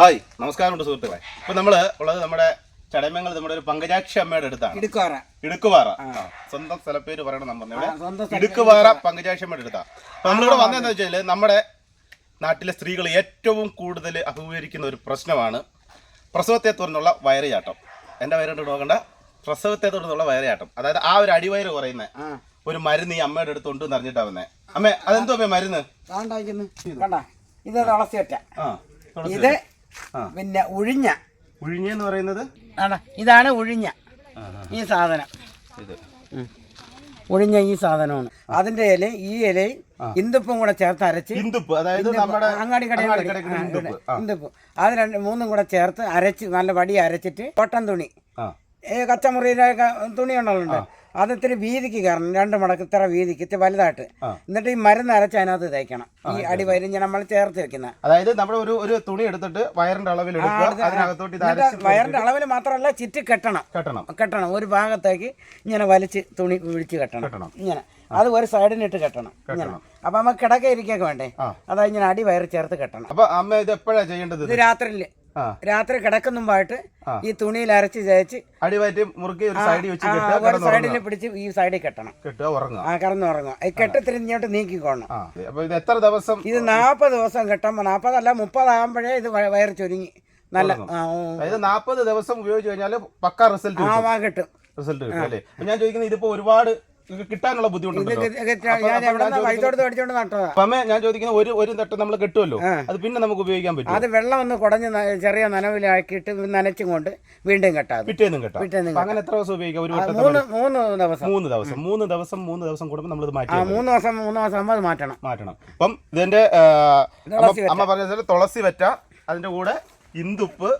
Hi നമസ്കാരമുണ്ട് സുഹൃത്തുക്കളെ. ഇപ്പൊ നമ്മൾ ഉള്ളത് നമ്മുടെ ചടയമംഗൽ നമ്മുടെ ഒരു പങ്കജാക്ഷി അമ്മയുടെ അടുത്താണ്. ഇടുക്കുവാറ. ഇടുക്കുപാറ ആ, സ്വന്തം സ്ഥലപ്പേര് പറയണം നമ്മൾ ഇവിടെ. സ്ഥലപ്പേര് ഇടുക്കുപാറ പങ്കജാക്ഷി അമ്മയുടെ അടുത്താ. അപ്പൊ നമ്മളിവിടെ വന്നതെന്ന് വെച്ചാൽ നമ്മുടെ നാട്ടിലെ സ്ത്രീകൾ ഏറ്റവും കൂടുതൽ അഭിമുഖീകരിക്കുന്ന ഒരു പ്രശ്നമാണ് പ്രസവത്തെ തുടർന്നുള്ള വയറുചാട്ടം. എന്റെ വയറുണ്ട് നോക്കണ്ട. പ്രസവത്തെ തുടർന്നുള്ള വയറുചാട്ടം. അതായത് ആ ഒരു അടിവയറ് കുറയുന്ന ആ. ഒരു മരുന്ന് ഈ അമ്മയുടെ അടുത്ത് ഉണ്ട് അറിഞ്ഞിട്ടാ വന്നേ. അമ്മേ അതെന്തോ അമ്മേ മരുന്ന്? താണ്ടായിക്കുന്നു കണ്ട? ഇത് തുളസിയൊറ്റ. ആ ഇത് ആ. പിന്നെ ഉഴിഞ്ഞ. ഉഴിഞ്ഞ എന്ന് പറയുന്നത്? ഇതാണ് ഉഴിഞ്ഞ ഈ സാധനം. ഇത്. ഉഴിഞ്ഞ ഈ സാധനമാണ്. അതിന്റെ ഇല ഈ ഇലയും ഇന്ദുപ്പും കൂടെ ചേർത്ത് അരച്ച് ഇന്ദുപ്പ് അതായത് നമ്മുടെ അങ്ങാടി കടയിൽ ഇന്ദുപ്പ്. അത് രണ്ട് മൂന്നും കൂടെ ചേർത്ത് അരച്ച് നല്ല വടി അരച്ചിട്ട് കോട്ടൻ തുണി. കച്ചമുറിയിലൊക്കെ തുണി ഉണ്ടല്ലോ അത് ഇത്തിരി വീതിക്ക് കയറണം. രണ്ട് മടക്ക് ഇത്ര വീതിക്ക് ഇത്തിരി വലുതായിട്ട്. എന്നിട്ട് ഈ മരുന്ന് അരച്ച് അതിനകത്ത് തേക്കണം. ഈ അടിവരിഞ്ഞ് നമ്മൾ ചേർത്ത് വെക്കുന്ന അതായത് നമ്മൾ ഒരു ഒരു തുണി എടുത്തിട്ട് വയറിന്റെ അളവിൽ വയറിന്റെ അളവിൽ മാത്രമല്ല ചുറ്റി കെട്ടണം. കെട്ടണം. കെട്ടണം. ഒരു ഭാഗത്തേക്ക് ഇങ്ങനെ വലിച്ച് തുണി വിളിച്ച് കെട്ടണം. ഇങ്ങനെ. അത് ഒരു സൈഡിനിട്ട് കെട്ടണം. ഇങ്ങനെ. അപ്പൊ നമ്മൾ കിടക്ക ഇരിക്കൊക്കെ വേണ്ടേ? അതായത് അതാ ഇങ്ങനെ അടി വയറ് ചേർത്ത് കെട്ടണം. അപ്പൊ അമ്മ ഇത് എപ്പോഴാണ് ചെയ്യേണ്ടത് ഇത്? രാത്രിയിൽ രാത്രി കിടക്കുന്നുമ്പായിട്ട് ഈ തുണിയിൽ അരച്ച് ചേച്ച് അടിവയറ്റി മുറുക്കി ഒരു സൈഡിൽ വെച്ച് ഒരു സൈഡിൽ പിടിച്ച് ഈ സൈഡിൽ കെട്ടണം. കെട്ടുക ഉറങ്ങുക. ആ കിടന്നുറങ്ങുക. ഈ കെട്ടത്തിരിഞ്ഞോട്ട് നീക്കിക്കോണം. അപ്പൊ ഇത് എത്ര ദിവസം ഇത് നാൽപ്പത് ദിവസം കെട്ടുമ്പോൾ നാൽപ്പതല്ല മുപ്പതാകുമ്പോഴേ ഇത് വയർ വയറ് ചുരുങ്ങി. നല്ല അതായത് നാൽപ്പത് ദിവസം ഉപയോഗിച്ച് കഴിഞ്ഞാൽ പക്ക റിസൾട്ട് ആ കിട്ടും. റിസൾട്ട് കിട്ടും അല്ലേ? ഞാൻ ചോദിക്കുന്നത് ഇതിപ്പോ ഒരുപാട് ഇത് കിട്ടാനുള്ള ബുദ്ധിമുട്ടുണ്ട് ഞാൻ ചോദിക്കുന്ന ഒരു ഒരു തട്ട് നമ്മൾ കിട്ടുമല്ലോ? അത് പിന്നെ നമുക്ക് ഉപയോഗിക്കാൻ പറ്റും അത് വെള്ളം ഒന്ന് കുടഞ്ഞ് ചെറിയ നനവിലാക്കിയിട്ട് നനച്ചും കൊണ്ട് വീണ്ടും കെട്ടാം പിറ്റേന്നും കെട്ടാം. അങ്ങനെ എത്ര ദിവസം ഉപയോഗിക്കാം? ഒരു മൂന്ന് മൂന്ന് ദിവസം. മൂന്ന് ദിവസം. മൂന്ന് ദിവസം മൂന്ന് ദിവസം കൂടുമ്പോൾ നമ്മളിത് മാറ്റി മൂന്ന് ദിവസം മൂന്ന് ദിവസം ആകുമ്പോൾ അത് മാറ്റണം. മാറ്റണം. അപ്പം ഇതിന്റെ അമ്മ പറഞ്ഞ തുളസി വെറ്റ അതിന്റെ കൂടെ ഇന്ദുപ്പ്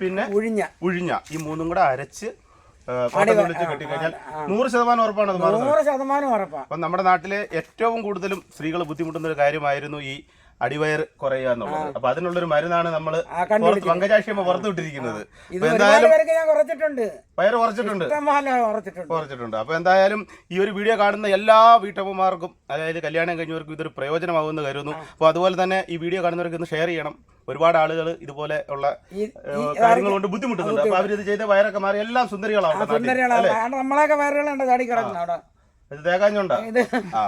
പിന്നെ ഉഴിഞ്ഞ. ഉഴിഞ്ഞ. ഈ മൂന്നും കൂടെ അരച്ച് വിളിച്ച് കെട്ടിക്കഴിഞ്ഞാൽ നൂറ് ശതമാനം ഉറപ്പാണ് അത് മാറുന്നത്. നൂറ് ശതമാനം ഉറപ്പാ. അപ്പം നമ്മുടെ നാട്ടിലെ ഏറ്റവും കൂടുതലും സ്ത്രീകൾ ബുദ്ധിമുട്ടുന്ന ഒരു കാര്യമായിരുന്നു ഈ അടിവയർ കുറയുക എന്നുള്ളത്. അപ്പൊ അതിനുള്ളൊരു മരുന്നാണ് നമ്മൾ ആ, കണ്ടുപിടിച്ചത്. പങ്കജാക്ഷിയമ്മ പുറത്തു വിട്ടിരിക്കുന്നത്. ഇത് അപ്പൊ ഒരുപാട് എന്തായാലും പേർക്ക് ഞാൻ കുറച്ചിട്ടുണ്ട്. വയറ് കുറച്ചിട്ടുണ്ട്. ഇഷ്ടംപോലെ കുറച്ചിട്ടുണ്ട്. കുറച്ചിട്ടുണ്ട്. അപ്പോൾ എന്തായാലും ഈ ഒരു വീഡിയോ കാണുന്ന എല്ലാ വീട്ടമ്മമാർക്കും അതായത് കല്യാണം കഴിഞ്ഞവർക്കും ഇതൊരു പ്രയോജനമാകുമെന്ന് കരുതുന്നു. അപ്പോൾ അതുപോലെ തന്നെ ഈ വീഡിയോ കാണുന്നവർക്ക് ഇന്ന് ഷെയർ ചെയ്യണം. ഒരുപാട് ആളുകൾ ഇതുപോലെ ഉള്ള കാര്യങ്ങൾ കൊണ്ട് ബുദ്ധിമുട്ടുന്നുണ്ട്. അപ്പൊ അവരിത് ചെയ്ത വയറൊക്കെ മാറി എല്ലാം. സുന്ദരികളാണ് നമ്മളെയൊക്കെ വയറുകളുണ്ട് ചാടി കിടക്കുന്ന അവിടെ. ഇത് തേക്കാഞ്ഞുണ്ടാ ആ.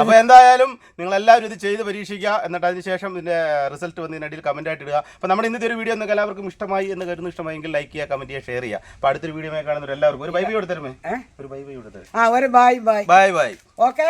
അപ്പോൾ എന്തായാലും നിങ്ങൾ എല്ലാവരും ഇത് ചെയ്ത് പരീക്ഷിക്കുക. എന്നിട്ട് അതിനുശേഷം ഇതിന്റെ റിസൾട്ട് വന്നതിനിടയിൽ കമന്റ് ആയിട്ട് ഇടുക. അപ്പോൾ നമ്മുടെ ഇന്നത്തെ ഒരു വീഡിയോ നിങ്ങൾക്ക് എല്ലാവർക്കും ഇഷ്ടമായി എന്ന് കരുതുന്നു. ഇഷ്ടമായെങ്കിൽ ലൈക്ക് ചെയ്യുക കമന്റ് ചെയ്യുക ഷെയർ ചെയ്യുക. അപ്പോൾ അടുത്തൊരു വീഡിയോ കാണുന്നവർ എല്ലാവർക്കും ഒരു ബൈ ബൈ കൊടുത്തരുമേ ഒരു ബൈ ബൈ കൊടുത്തരും ആ ഒരു bye bye bye bye okay